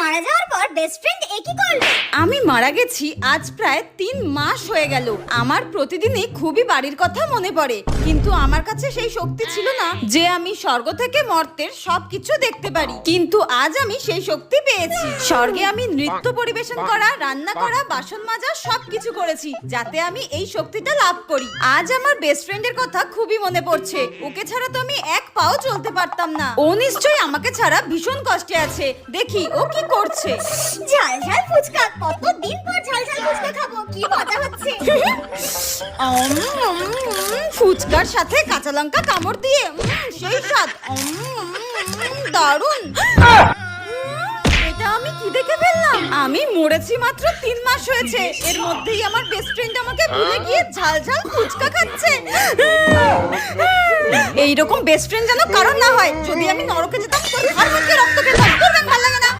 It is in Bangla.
মারা যাওয়ার পর বেস্ট ফ্রেন্ড একই করল? আমি মারা গেছি, আজ প্রায় তিন মাস হয়ে গেল। আমার প্রতিদিনই খুবই বাড়ির কথা মনে পড়ে। কিন্তু আমার কাছে সেই শক্তি ছিল না যে আমি স্বর্গ থেকে মর্তের সবকিছু দেখতে পারি। কিন্তু আজ আমি সেই শক্তি পেয়েছি। স্বর্গে আমি নৃত্য পরিবেশন করা, রান্না করা, বাসন মাজা, সবকিছু করেছি, যাতে আমি এই শক্তিটা লাভ করি। আজ আমার বেস্ট ফ্রেন্ডের কথা খুবই মনে পড়ছে। ওকে ছাড়া তো আমি এক পাও চলতে পারতাম না। ও নিশ্চয়ই আমাকে ছাড়া ভীষণ কষ্টে আছে। দেখি, ও কি করছে। ঝাল ঝাল ফুচকা কতদিন পর ঝাল ঝাল ফুচকা খাব কি মজা হচ্ছে। উম, উম, উম, ফুচকার সাথে কাঁচা লঙ্কা কামড় দিয়ে উম, সেই স্বাদ। উম, উম, উম, দারুণ। উম, এটা আমি কি দেখে ফেললাম? আমি মরেছি মাত্র তিন মাস হয়েছে। এর মধ্যেই আমার বেস্ট ফ্রেন্ড আমাকে ভুলে গিয়ে ঝাল ঝাল ফুচকা খাচ্ছে। এইরকম বেস্ট ফ্রেন্ড যেন কারণ না হয় যদি আমি নরকে যেতাম তোর ঘর